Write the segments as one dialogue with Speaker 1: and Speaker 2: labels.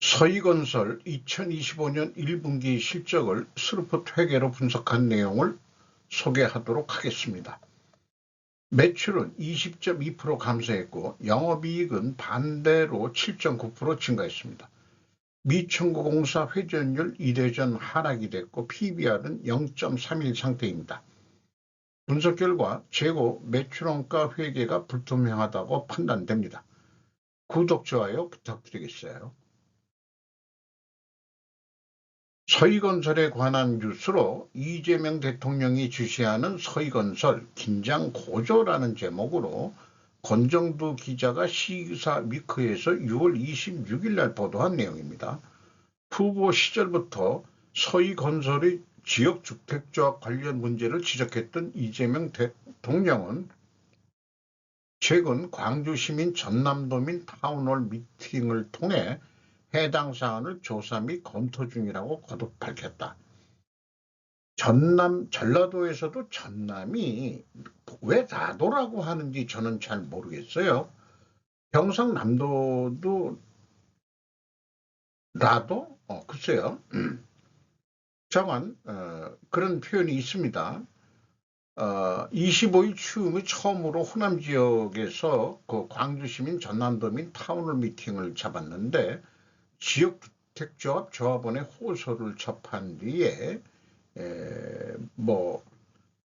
Speaker 1: 서희건설 2025년 1분기 실적을 스루프 회계로 분석한 내용을 소개하도록 하겠습니다. 매출은 20.2% 감소했고 영업이익은 반대로 7.9% 증가했습니다. 미청구공사 회전율 1회전 하락이 됐고 PBR은 0.31 상태입니다. 분석 결과 재고 매출원가 회계가 불투명하다고 판단됩니다. 구독, 좋아요 부탁드리겠어요. 서희건설에 관한 뉴스로 이재명 대통령이 주시하는 서희건설 긴장 고조라는 제목으로 권정두 기자가 시사 위크에서 6월 26일 날 보도한 내용입니다. 후보 시절부터 서희건설의 지역주택조합 관련 문제를 지적했던 이재명 대통령은 최근 광주시민 전남도민 타운홀 미팅을 통해 해당 사안을 조사 및 검토 중이라고 거듭 밝혔다. 전남, 전라도에서도 전남이 왜 나도라고 하는지 저는 잘 모르겠어요. 경상남도도 나도? 어, 글쎄요. 자만 어, 그런 표현이 있습니다. 어, 25일 추움이 처음으로 호남 지역에서 그 광주시민 전남도민 타운홀 미팅을 잡았는데 지역주택조합 조합원의 호소를 접한 뒤에 에, 뭐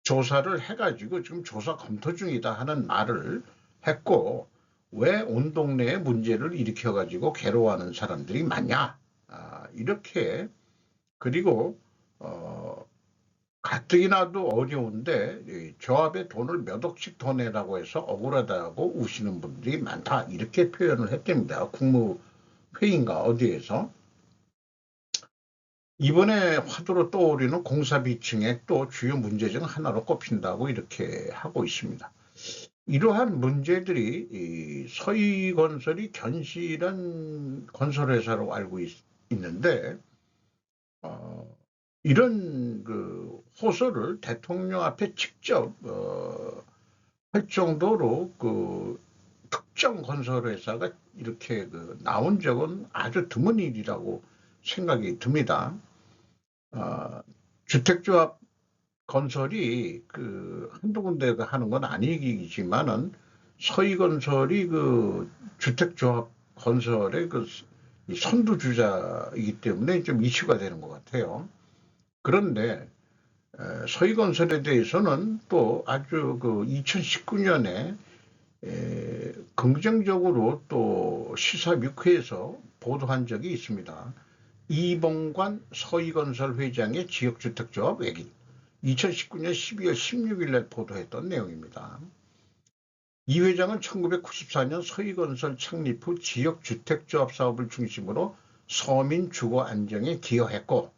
Speaker 1: 조사를 해가지고 지금 조사 검토 중이다 하는 말을 했고 왜 온 동네에 문제를 일으켜가지고 괴로워하는 사람들이 많냐 아, 이렇게 그리고 어, 가뜩이나도 어려운데 조합에 돈을 몇 억씩 더 내라고 해서 억울하다고 우시는 분들이 많다 이렇게 표현을 했답니다. 국무 회의인가 어디에서 이번에 화두로 떠오르는 공사비 증액 또 주요 문제 중 하나로 꼽힌다고 이렇게 하고 있습니다. 이러한 문제들이 서희건설이 견실한 건설회사로 알고 있, 는데 어, 이런 그 호소를 대통령 앞에 직접 어, 할 정도로 그 특정 건설회사가 이렇게 그 나온 적은 아주 드문 일이라고 생각이 듭니다. 어, 주택조합 건설이 그 한두 군데가 하는 건 아니지만은 서희건설이 그 주택조합 건설의 그 선두주자이기 때문에 좀 이슈가 되는 것 같아요. 그런데 서희건설에 대해서는 또 아주 그 2019년에 긍정적으로 또 시사 뮤크에서 보도한 적이 있습니다. 이봉관 서희건설 회장의 지역주택조합 외길 2019년 12월 16일 날 보도했던 내용입니다. 이 회장은 1994년 서희건설 창립 후 지역주택조합 사업을 중심으로 서민 주거 안정에 기여했고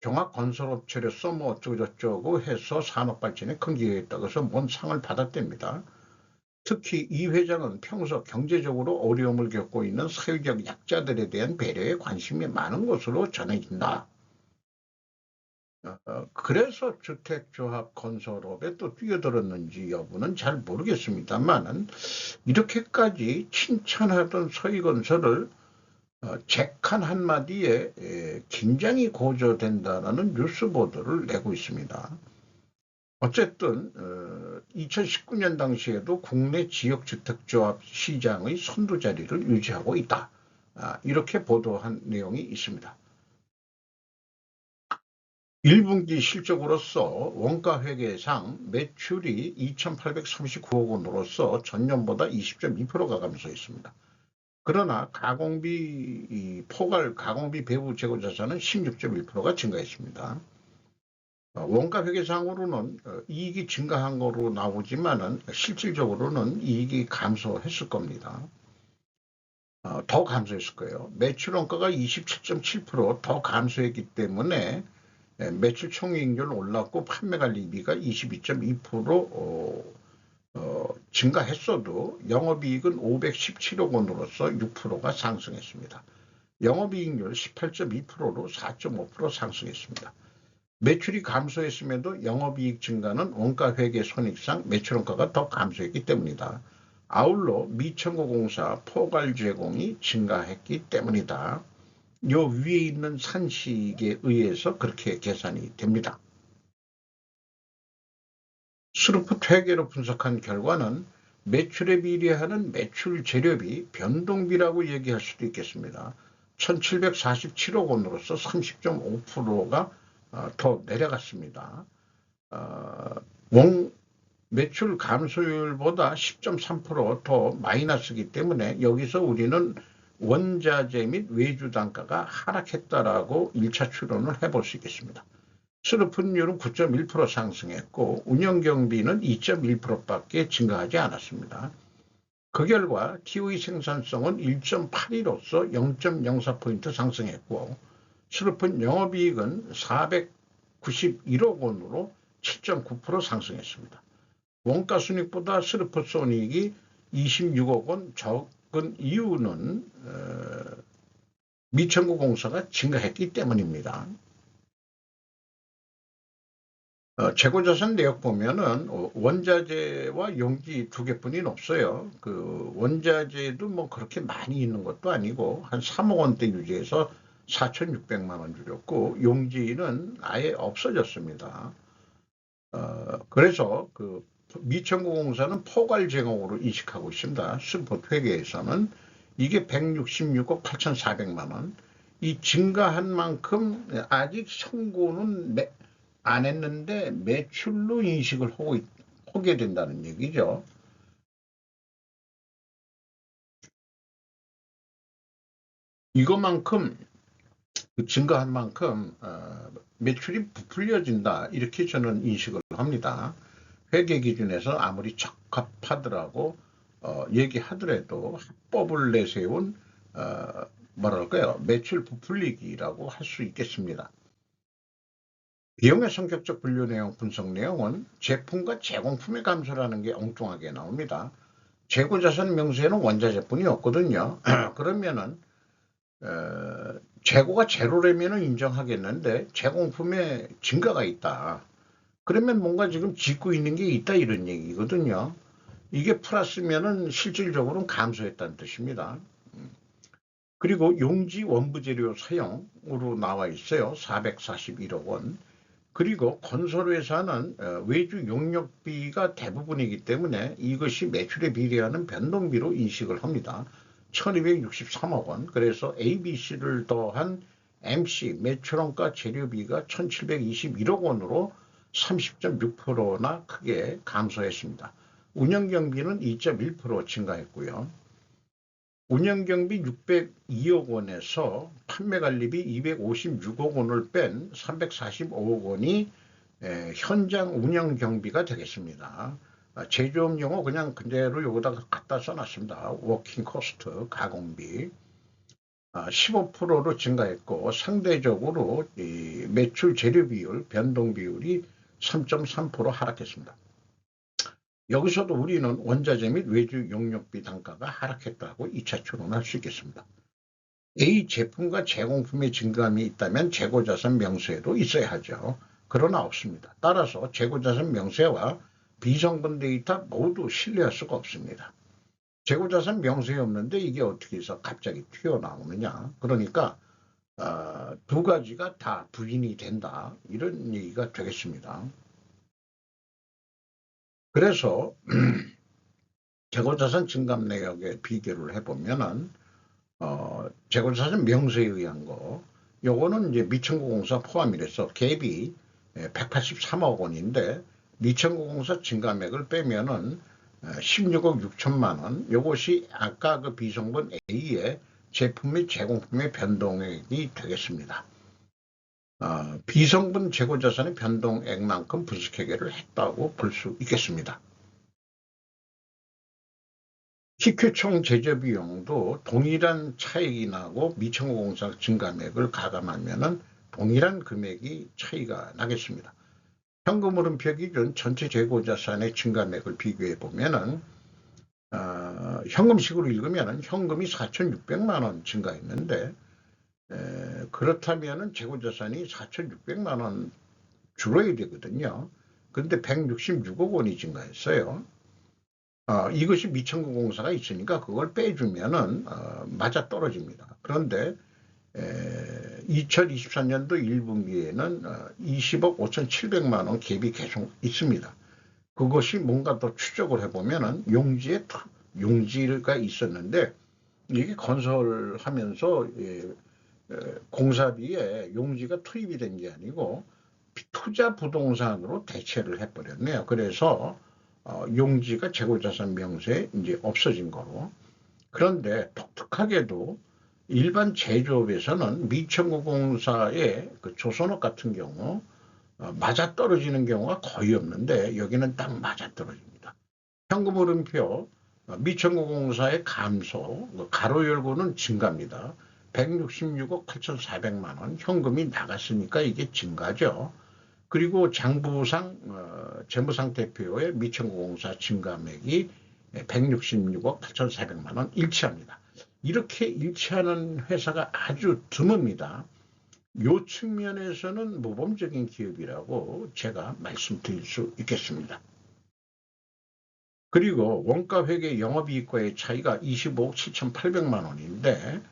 Speaker 1: 종합건설업체로서 뭐 어쩌고저쩌고 해서 산업발전에 큰 기여했다고 해서 뭔 상을 받았답니다. 특히 이 회장은 평소 경제적으로 어려움을 겪고 있는 사회적 약자들에 대한 배려에 관심이 많은 것으로 전해진다. 어, 그래서 주택조합 건설업에 또 뛰어들었는지 여부는 잘 모르겠습니다만은 이렇게까지 칭찬하던 서희건설을 어, 잭한 한마디에 에, 긴장이 고조된다라는 뉴스 보도를 내고 있습니다. 어쨌든 어, 2019년 당시에도 국내 지역주택조합 시장의 선두 자리를 유지하고 있다. 아, 이렇게 보도한 내용이 있습니다. 1분기 실적으로서 원가 회계상 매출이 2,839억 원으로서 전년보다 20.2%가 감소했습니다. 그러나 가공비 포괄 가공비 배부 재고 자산은 16.1%가 증가했습니다. 어, 원가 회계상으로는 어, 이익이 증가한 거로 나오지만은 실질적으로는 이익이 감소했을 겁니다. 어, 더 감소했을 거예요. 매출 원가가 27.7%더 감소했기 때문에 예, 매출 총이익률 올랐고 판매 관리비가 22.2% 어, 어, 증가했어도 영업이익은 517억 원으로서 6%가 상승했습니다. 영업이익률 18.2%로 4.5% 상승했습니다. 매출이 감소했음에도 영업이익 증가는 원가 회계 손익상 매출원가가 더 감소했기 때문이다. 아울러 미청구공사 포괄 제공이 증가했기 때문이다. 요 위에 있는 산식에 의해서 그렇게 계산이 됩니다. 스루프 퇴계로 분석한 결과는 매출에 비례하는 매출 재료비 변동비라고 얘기할 수도 있겠습니다. 1747억 원으로서 30.5%가 어, 더 내려갔습니다. 어, 원 매출 감소율보다 10.3%더 마이너스이기 때문에 여기서 우리는 원자재 및 외주 단가가 하락했다라고 1차 추론을 해볼 수 있겠습니다. 수르분율은 9.1% 상승했고 운영 경비는 2.1%밖에 증가하지 않았습니다. 그 결과 TOE 생산성은 1.82로서 0.04포인트 상승했고 수르픈 영업이익은 491억 원으로 7.9% 상승했습니다. 원가 순익보다 스르프 손익이 26억 원 적은 이유는 어, 미천구 공사가 증가했기 때문입니다. 어, 재고자산 내역 보면은 어, 원자재와 용기 두 개뿐이 없어요. 그 원자재도 뭐 그렇게 많이 있는 것도 아니고 한 3억 원대 유지해서 4,600만 원 줄였고 용지는 아예 없어졌습니다. 어, 그래서 그 미천구공사는 포괄 제공으로 인식하고 있습니다. 스포 회계에서는 이게 166억 8,400만 원. 이 증가한 만큼 아직 청구는 안 했는데 매출로 인식을 하고, 하게 된다는 얘기죠. 이것만큼 그 증가한 만큼 어, 매출이 부풀려진다 이렇게 저는 인식을 합니다. 회계 기준에서 아무리 적합하더라고 어, 얘기하더라도 합법을 내세운 어, 뭐랄까요 매출 부풀리기라고 할 수 있겠습니다. 비용의 성격적 분류 내용 분석 내용은 제품과 제공품의 감소라는 게 엉뚱하게 나옵니다. 재고자산 명세에는 원자재뿐이 없거든요. 그러면은 어, 재고가 제로라면 인정하겠는데 제공품에 증가가 있다. 그러면 뭔가 지금 짓고 있는 게 있다 이런 얘기거든요. 이게 플러스면은 실질적으로는 감소했다는 뜻입니다. 그리고 용지 원부 재료 사용으로 나와 있어요. 441억 원. 그리고 건설회사는 어, 외주 용역비가 대부분이기 때문에 이것이 매출에 비례하는 변동비로 인식을 합니다. 1263억 원. 그래서 ABC를 더한 MC 매출원가 재료비가 1721억 원으로 30.6%나 크게 감소했습니다. 운영경비는 2.1% 증가했고요. 운영경비 602억 원에서 판매관리비 256억 원을 뺀 345억 원이 현장 운영경비가 되겠습니다. 아, 제조업 용어 그냥 그대로 여기다 갖다 써놨습니다. 워킹 코스트 가공비 15%로 아, 증가했고 상대적으로 매출 재료 비율 변동 비율이 3.3% 하락했습니다. 여기서도 우리는 원자재 및 외주 용역비 단가가 하락했다고 2차 추론할 수 있겠습니다. A 제품과 제공품의 증감이 있다면 재고자산 명세에도 있어야 하죠. 그러나 없습니다. 따라서 재고자산 명세와 비성분 데이터 모두 신뢰할 수가 없습니다. 재고자산 명세에 없는데 이게 어떻게 해서 갑자기 튀어나오느냐. 그러니까 어, 두 가지가 다 부인이 된다. 이런 얘기가 되겠습니다. 그래서 재고자산 증감 내역의 비교를 해보면은 어, 재고자산 명세에 의한 거 요거는 이제 미천구공사 포함이라서 갭이 183억 원인데 미천구공사 증감액을 빼면은 16억 6천만 원 요것이 아까 그 비성분 A의 제품 및 제공품의 변동액이 되겠습니다. 어, 비성분 재고 자산의 변동액만큼 분식회계를 했다고 볼 수 있겠습니다. TQ총 제조비용도 동일한 차익이 나고 미청공사 증감액을 가감하면 동일한 금액이 차이가 나겠습니다. 현금 흐름표 기준 전체 재고자산의 증감액을 비교해 보면은 어, 현금식으로 읽으면 현금이 4,600만 원 증가했는데 에, 그렇다면 재고자산이 4,600만 원 줄어야 되거든요. 그런데 166억 원이 증가했어요. 어, 이것이 미천구 공사가 있으니까 그걸 빼주면은 어, 맞아 떨어집니다. 그런데 2023년도 1분기에는 20억 5,700만 원 갭이 계속 있습니다. 그것이 뭔가 더 추적을 해보면은 용지에 용지가 있었는데 이게 건설하면서 예, 공사비에 용지가 투입이 된 게 아니고 투자 부동산으로 대체를 해버렸네요. 그래서 어, 용지가 재고자산 명세에 이제 없어진 거로. 그런데 독특하게도 일반 제조업에서는 미천구공사의 그 조선업 같은 경우 어, 맞아 떨어지는 경우가 거의 없는데 여기는 딱 맞아 떨어집니다. 현금 흐름표 어, 미천구공사의 감소, 그 가로 열고는 증가입니다. 166억 8,400만 원 현금이 나갔으니까 이게 증가죠. 그리고 장부상 어, 재무상태표의 미천구공사 증가액이 166억 8,400만 원 일치합니다. 이렇게 일치하는 회사가 아주 드뭅니다. 요 측면에서는 모범적인 기업이라고 제가 말씀드릴 수 있겠습니다. 그리고 원가 회계 영업이익과의 차이가 25억 7,800만 원인데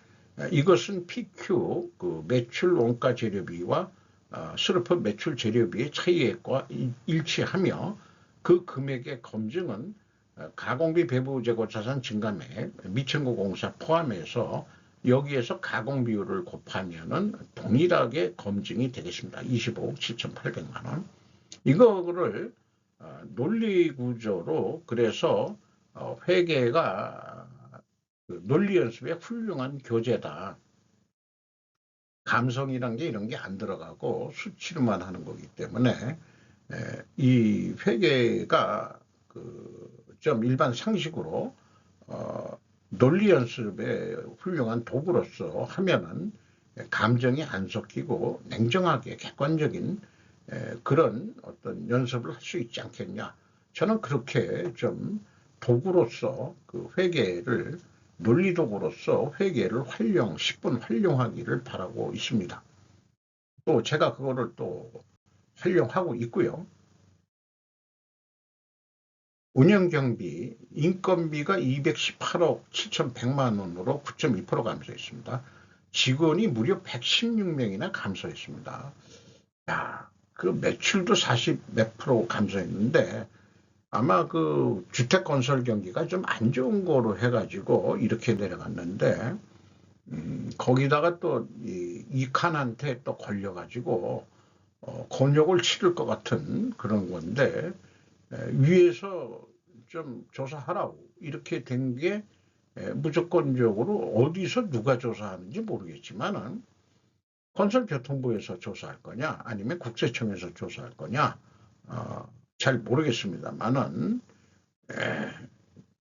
Speaker 1: 이것은 PQ 그 매출 원가 재료비와 어, 스루프 매출 재료비의 차이액과 일치하며 그 금액의 검증은 어, 가공비 배부 재고 자산 증감액 미천구 공사 포함해서 여기에서 가공 비율을 곱하면은 동일하게 검증이 되겠습니다. 25억 7,800만 원. 이거를 어, 논리 구조로 그래서 회계가 그 논리 연습의 훌륭한 교재다. 감성이란 게 이런 게 안 들어가고 수치로만 하는 거기 때문에 이 회계가 그 좀 일반 상식으로 어 논리 연습의 훌륭한 도구로서 하면은 감정이 안 섞이고 냉정하게 객관적인 그런 어떤 연습을 할 수 있지 않겠냐. 저는 그렇게 좀 도구로서 그 회계를 논리 도구로서 회계를 활용, 10분 활용하기를 바라고 있습니다. 또 제가 그거를 또 활용하고 있고요. 운영경비, 인건비가 218억 7,100만 원으로 9.2% 감소했습니다. 직원이 무려 116명이나 감소했습니다. 야, 그 매출도 40 몇 프로 감소했는데 아마 그 주택 건설 경기가 좀 안 좋은 거로 해가지고 이렇게 내려갔는데 음, 거기다가 또 이, 이 칸한테 또 걸려가지고 어, 곤욕을 치를 것 같은 그런 건데 에, 위에서 좀 조사하라고 이렇게 된 게 무조건적으로 어디서 누가 조사하는지 모르겠지만은 건설교통부에서 조사할 거냐 아니면 국세청에서 조사할 거냐 어, 잘 모르겠습니다만은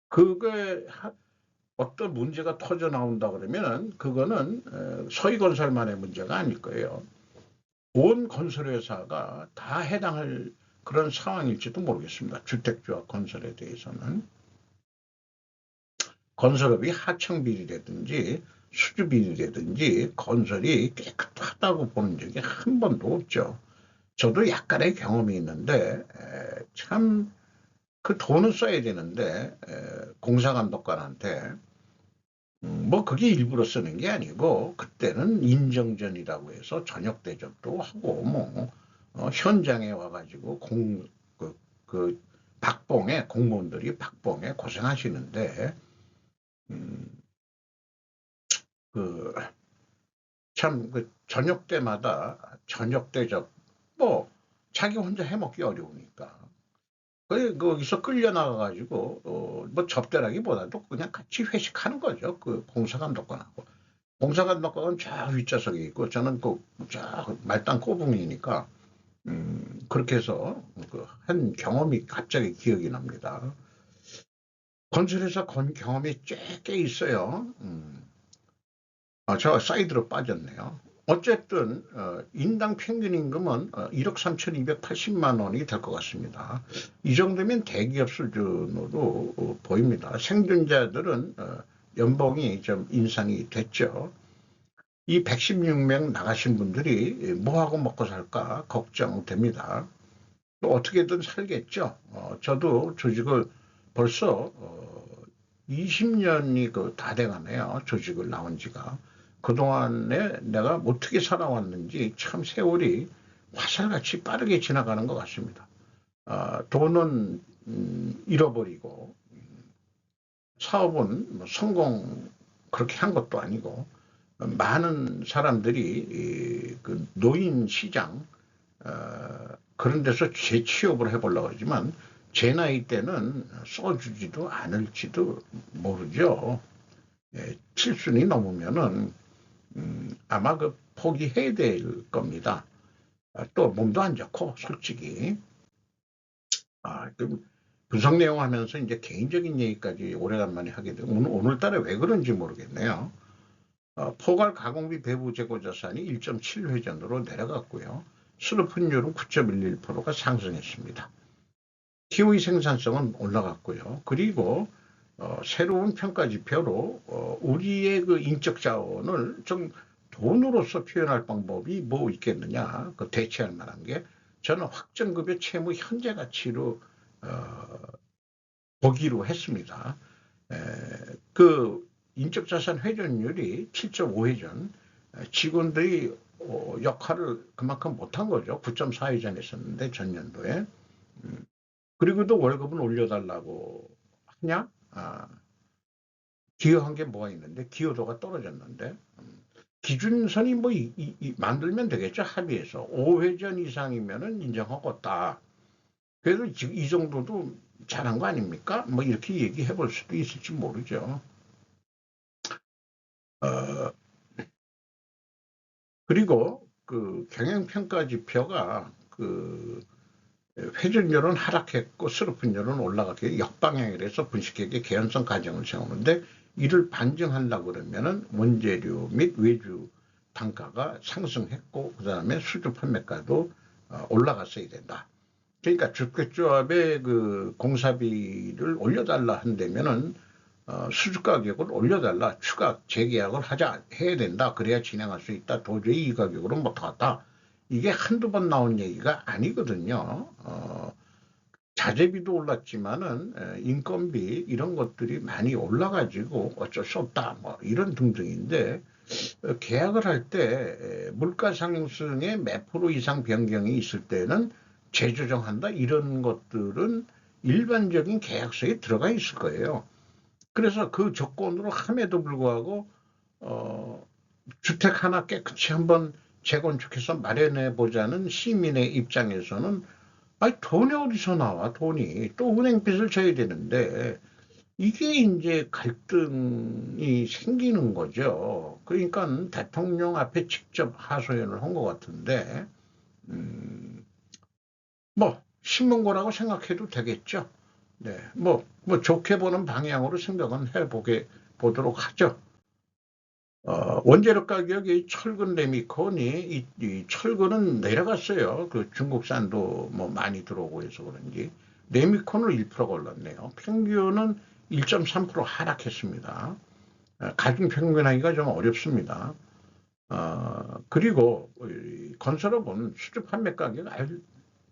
Speaker 1: 그게 어떤 문제가 터져 나온다 그러면 그거는 서희건설만의 문제가 아닐 거예요. 온 건설회사가 다 해당할 그런 상황일지도 모르겠습니다. 주택조합 건설에 대해서는. 건설업이 하청비리라든지 수주비리라든지 건설이 깨끗하다고 보는 적이 한 번도 없죠. 저도 약간의 경험이 있는데 참 그 돈을 써야 되는데 공사감독관한테 음, 뭐 그게 일부러 쓰는 게 아니고 그때는 인정전이라고 해서 저녁 대접도 하고 뭐 어, 현장에 와가지고 공 그, 그 박봉에 공무원들이 박봉에 고생하시는데 음, 그 참 그 저녁 때마다 저녁 대접 뭐 자기 혼자 해먹기 어려우니까 그 거기서 끌려 나가가지고 어, 뭐 접대라기보다도 그냥 같이 회식하는 거죠. 그 공사감독관하고 공사감독관은 저 윗좌석에 있고 저는 그 저 말단 꼬붕이니까 음, 그렇게 해서 그 한 경험이 갑자기 기억이 납니다. 건설회사 건 경험이 꽤 있어요. 음. 아, 저 사이드로 빠졌네요. 어쨌든 어, 인당 평균 임금은 1억 어, 3,280만 원이 될 것 같습니다. 이 정도면 대기업 수준으로 어, 보입니다. 생존자들은 연봉이 좀 인상이 됐죠. 이 116명 나가신 분들이 뭐하고 먹고 살까 걱정됩니다. 어떻게든 살겠죠. 저도 조직을 벌써 20년이 그 다 돼가네요. 조직을 나온 지가. 그동안에 내가 어떻게 살아왔는지 참 세월이 화살같이 빠르게 지나가는 것 같습니다. 아, 돈은 음, 잃어버리고 음, 사업은 뭐 성공 그렇게 한 것도 아니고 어, 많은 사람들이 이, 그 노인 시장 어, 그런 데서 재취업을 해보려고 하지만 제 나이 때는 써주지도 않을지도 모르죠. 예, 칠순이 넘으면은 음, 아마 그 포기해야 될 겁니다. 아, 또 몸도 안 좋고 솔직히 아, 그 분석 내용 하면서 이제 개인적인 얘기까지 오래간만에 하게 되고 오늘, 오늘따라 왜 그런지 모르겠네요. 어, 포괄 가공비 배부 재고 자산이 1.7회전으로 내려갔고요. 수급분율은 9.11%가 상승했습니다. 키위 생산성은 올라갔고요. 그리고 어, 새로운 평가 지표로 어, 우리의 그 인적 자원을 좀 돈으로서 표현할 방법이 뭐 있겠느냐, 그 대체할 만한 게 저는 확정급여 채무 현재 가치로 어, 보기로 했습니다. 에, 그 인적 자산 회전율이 7.5회전, 직원들이 어, 역할을 그만큼 못한 거죠. 9.4회전 했었는데 전년도에. 음, 그리고도 월급은 올려달라고 하냐? 아, 기여한 게 뭐가 있는데 기여도가 떨어졌는데 음, 기준선이 뭐 이, 이- 이 만들면 되겠죠 합의해서 5회전 이상이면은 인정하겠다. 그래도 지금 이 정도도 잘한 거 아닙니까? 뭐 이렇게 얘기해 볼 수도 있을지 모르죠. 어, 그리고 그 경영평가 지표가 그 회전율은 하락했고 스루픈율은 올라가게 역방향이라서 분식회계 개연성 가정을 세우는데 이를 반증하려고 그러면은 원재료 및 외주 단가가 상승했고 그 다음에 수주 판매가도 어, 올라갔어야 된다. 그러니까 주택조합의 그 공사비를 올려달라 한다면은 어, 수주 가격을 올려달라 추가 재계약을 하자 해야 된다. 그래야 진행할 수 있다. 도저히 이 가격으로 못하겠다. 이게 한두 번 나온 얘기가 아니거든요. 어, 자재비도 올랐지만은 에, 인건비 이런 것들이 많이 올라가지고 어쩔 수 없다. 뭐 이런 등등인데 어, 계약을 할 때 물가 상승의 몇 프로 이상 변경이 있을 때는 재조정한다 이런 것들은 일반적인 계약서에 들어가 있을 거예요. 그래서 그 조건으로 함에도 불구하고 어, 주택 하나 깨끗이 한번 재건축해서 마련해 보자는 시민의 입장에서는 아니 돈이 어디서 나와 돈이 또 은행빚을 져야 되는데 이게 이제 갈등이 생기는 거죠. 그러니까 대통령 앞에 직접 하소연을 한 것 같은데 음, 뭐 신문고라고 생각해도 되겠죠. 네, 뭐, 뭐 좋게 보는 방향으로 생각은 해보게 보도록 하죠. 어, 원재료 가격이 철근 레미콘이 이, 이 철근은 내려갔어요. 그 중국산도 뭐 많이 들어오고 해서 그런지 레미콘을 1% 걸렸네요. 평균은 1.3% 하락했습니다. 어, 가중 평균하기가 좀 어렵습니다. 어, 그리고 이 건설업은 수주 판매 가격 아주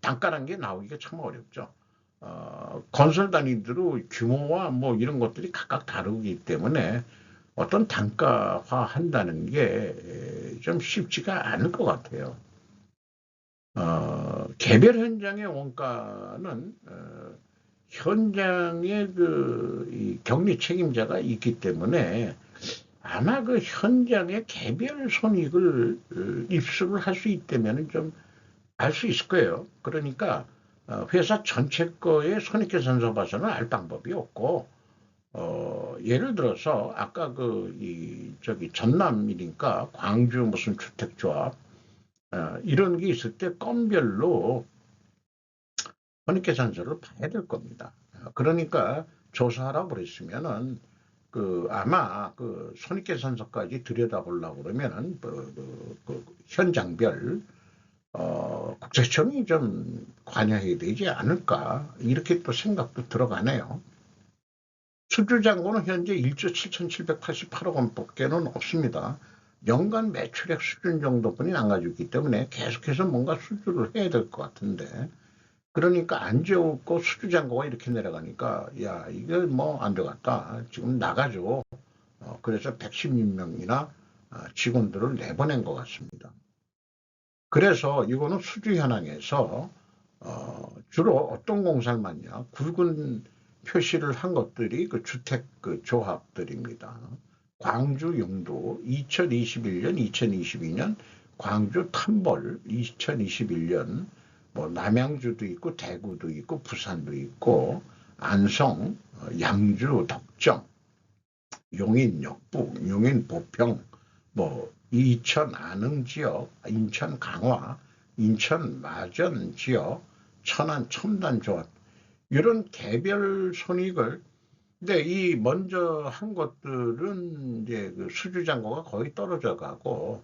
Speaker 1: 단가란 게 나오기가 참 어렵죠. 어, 건설 단위대로 규모와 뭐 이런 것들이 각각 다르기 때문에 어떤 단가화 한다는 게 좀 쉽지가 않을 것 같아요. 어, 개별 현장의 원가는 어, 현장의 그이 격리 책임자가 있기 때문에 아마 그 현장의 개별 손익을 어, 입수를 할 수 있다면 좀 알 수 있을 거예요. 그러니까 어, 회사 전체 거의 손익계산 서 봐서는 알 방법이 없고 어, 예를 들어서 아까 그 이 저기 전남이니까 광주 무슨 주택조합 어, 이런 게 있을 때 건별로 손익계산서를 봐야 될 겁니다. 어, 그러니까 조사하라고 그랬으면은 그 아마 그 손익계산서까지 들여다보려고 그러면은 그, 그, 그 현장별 어, 국세청이 좀 관여해야 되지 않을까 이렇게 또 생각도 들어가네요. 수주잔고는 현재 1조 7,788억 원밖에는 없습니다. 연간 매출액 수준 정도뿐이 있기 때문에 계속해서 뭔가 수주를 해야 될 것 같은데 그러니까 안 좋고 수주잔고가 이렇게 내려가니까 야 이게 뭐안 되겠다 지금 나가죠 어, 그래서 116명이나 아, 직원들을 내보낸 것 같습니다. 그래서 이거는 수주 현황에서 어, 주로 어떤 공사를 맞냐 굵은 표시를 한 것들이 그 주택 그 조합들입니다. 광주 용도 2021년, 2022년 광주 탐벌 2021년 뭐 남양주도 있고 대구도 있고 부산도 있고 안성, 어, 양주, 덕정, 용인 역부, 용인 보평, 뭐 이천 안흥 지역, 인천 강화, 인천 마전 지역, 천안 첨단 조합 이런 개별 손익을 근데 이 먼저 한 것들은 이제 그 수주 잔고가 거의 떨어져 가고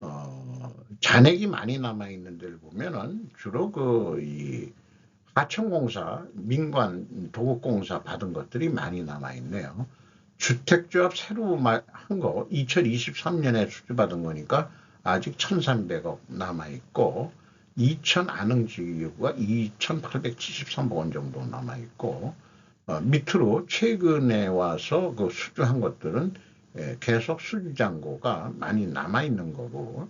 Speaker 1: 어, 잔액이 많이 남아 있는 데를 보면은 주로 그 이 하청공사, 민관, 도급공사 받은 것들이 많이 남아 있네요. 주택조합 새로 한 거 2023년에 수주받은 거니까 아직 1,300억 남아 있고 2천 안흥지구가 2,873억 원 정도 남아 있고 어, 밑으로 최근에 와서 그 수주한 것들은 예, 계속 수주 잔고가 많이 남아 있는 거고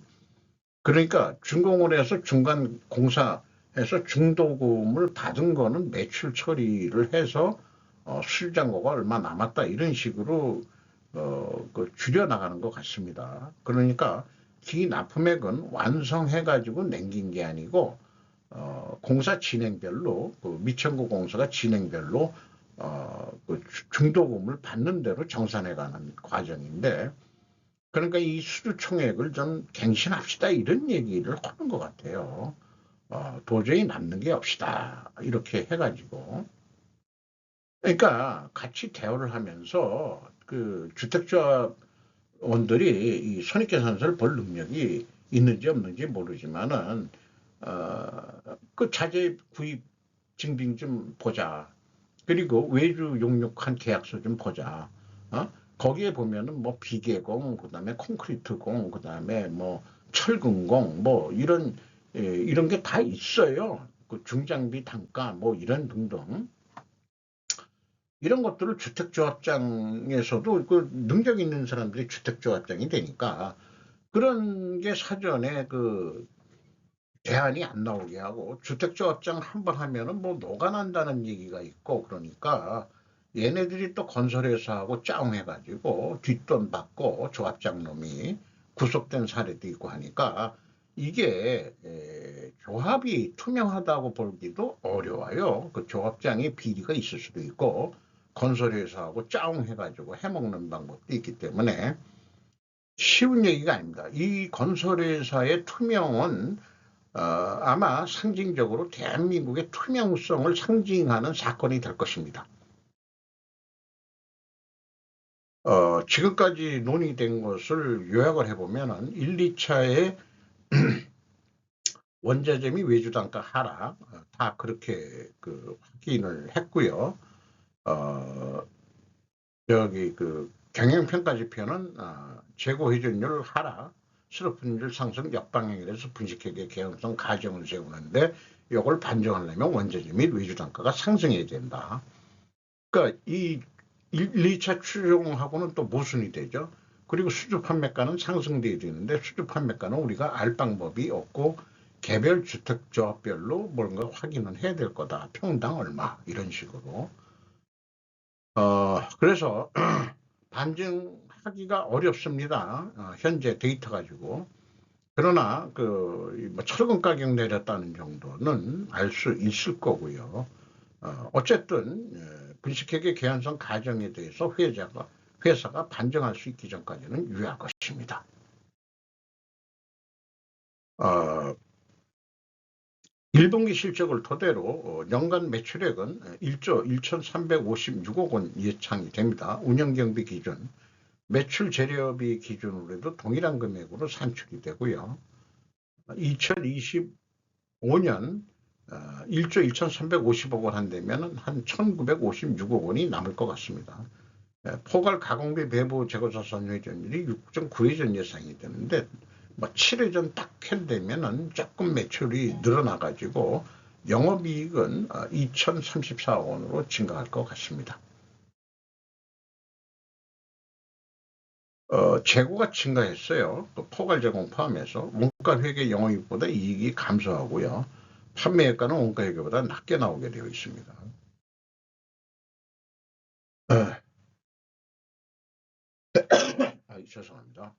Speaker 1: 그러니까 준공을 해서 중간 공사해서 중도금을 받은 거는 매출 처리를 해서 어, 수주 잔고가 얼마 남았다 이런 식으로 어, 그 줄여 나가는 것 같습니다. 그러니까 기 납품액은 완성해 가지고 남긴 게 아니고 어, 공사 진행별로 그 미천구 공사가 진행별로 어, 그 중도금을 받는 대로 정산해가는 과정인데 그러니까 이 수주 총액을 좀 갱신합시다 이런 얘기를 하는 것 같아요. 어, 도저히 남는 게 없시다 이렇게 해가지고 그러니까 같이 대화를 하면서 그 주택조합원들이 이 손익계산서를 볼 능력이 있는지 없는지 모르지만은 어, 그 자재 구입 증빙 좀 보자. 그리고 외주 용역한 계약서 좀 보자. 어? 거기에 보면은 뭐 비계공, 그다음에 콘크리트공, 그다음에 뭐 철근공, 뭐 이런 예, 이런 게 다 있어요. 그 중장비 단가 뭐 이런 등등 이런 것들을 주택조합장에서도 그 능력 있는 사람들이 주택조합장이 되니까 그런 게 사전에 그 대안이 안 나오게 하고 주택조합장 한 번 하면은 뭐 녹아난다는 얘기가 있고 그러니까 얘네들이 또 건설회사하고 짜웅해가지고 뒷돈 받고 조합장 놈이 구속된 사례도 있고 하니까 이게 에, 조합이 투명하다고 보기도 어려워요. 그 조합장의 비리가 있을 수도 있고 건설회사하고 짜웅해가지고 해먹는 방법도 있기 때문에 쉬운 얘기가 아닙니다. 이 건설회사의 투명은 어, 아마 상징적으로 대한민국의 투명성을 상징하는 사건이 될 것입니다. 어, 지금까지 논의된 것을 요약을 해보면 1, 2차에 원자재미 외주 단가 하락 어, 다 그렇게 그 확인을 했고요. 어, 여기 그 경영평가 지표는 어, 재고 회전율 하락 수로분율 상승 역방향이라서 분식회계 개연성 가정을 세우는데 이걸 반정하려면 원자재 및 외주 단가가 상승해야 된다. 그러니까 이 1, 2차 추종하고는 또 모순이 되죠. 그리고 수주 판매가는 상승돼야 되는데 수주 판매가는 우리가 알 방법이 없고 개별 주택 조합별로 뭔가 확인은 해야 될 거다. 평당 얼마 이런 식으로. 어 그래서 반증하기가 어렵습니다. 어, 현재 데이터 가지고. 그러나 그 뭐 철근 가격 내렸다는 정도는 알 수 있을 거고요. 어, 어쨌든 예, 분식회계 개연성 가정에 대해서 회사가 회사가 반증할 수 있기 전까지는 유효할 것입니다. 어, 1분기 실적을 토대로 어, 연간 매출액은 1조 1,356억 원 예상이 됩니다. 운영경비 기준, 매출 재료비 기준으로 해도 동일한 금액으로 산출이 되고요. 2025년 1조 1,350억 원 한다면 한 1,956억 원이 남을 것 같습니다. 포괄 가공비 배부 재고자산 회전율이 6.9회전 예상이 되는데 뭐 7회 전 딱 해되면은 조금 매출이 늘어나가지고 영업이익은 2,034억 어, 원으로 증가할 것 같습니다. 어, 재고가 증가했어요. 또 포괄 제공 포함해서 원가 회계 영업이익보다 이익이 감소하고요. 판매액가는 원가 회계보다 낮게 나오게 되어 있습니다. 아, 아, 죄송합니다.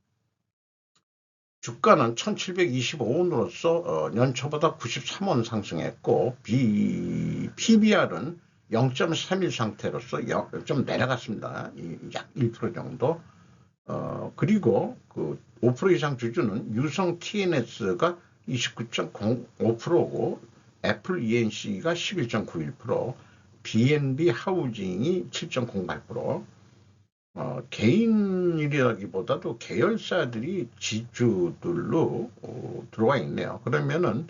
Speaker 1: 주가는 1725원으로서 어, 연초보다 93원 상승했고 비, PBR은 0.31 상태로서 영- 좀 내려갔습니다. 이- 약1% 정도. 어, 그리고 그 5% 이상 주주는 유성 TNS가 29.05%고 애플 ENC가 11.91%, BNB 하우징이 7.08%, 어, 개인이라기보다도 계열사들이 지주들로 어, 들어와 있네요. 그러면은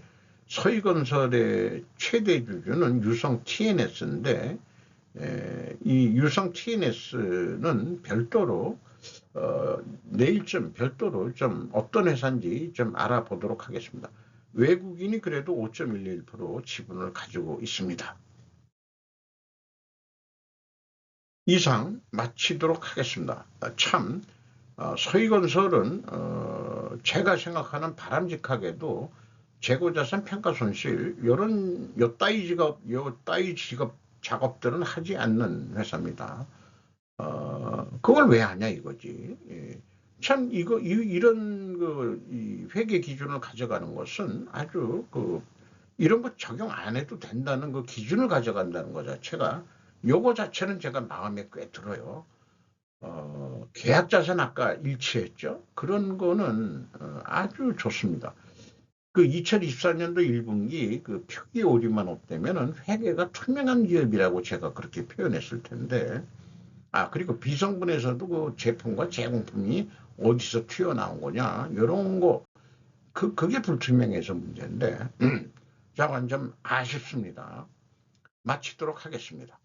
Speaker 1: 서희건설의 최대 주주는 유성 TNS인데 이 유성 TNS는 별도로 어, 내일쯤 별도로 좀 어떤 회사인지 좀 알아보도록 하겠습니다. 외국인이 그래도 5.11% 지분을 가지고 있습니다. 이상 마치도록 하겠습니다. 아, 참 어, 서희건설은 어, 제가 생각하는 바람직하게도 재고자산 평가 손실 이런 요 따위 직업 요 따위 직업 작업들은 하지 않는 회사입니다. 어, 그걸 왜 하냐 이거지. 예. 참 이거 이, 이런 그이 회계 기준을 가져가는 것은 아주 그 이런 거 적용 안 해도 된다는 그 기준을 가져간다는 것 자체가 요거 자체는 제가 마음에 꽤 들어요. 어, 계약 자산 아까 일치했죠. 그런 거는 어, 아주 좋습니다. 그 2024년도 1분기 그 표기 오류만 없다면은 회계가 투명한 기업이라고 제가 그렇게 표현했을 텐데 아 그리고 비성분에서도 그 제품과 제공품이 어디서 튀어나온 거냐 이런 거 그 그게 불투명해서 문제인데 자, 좀 아쉽습니다. 마치도록 하겠습니다.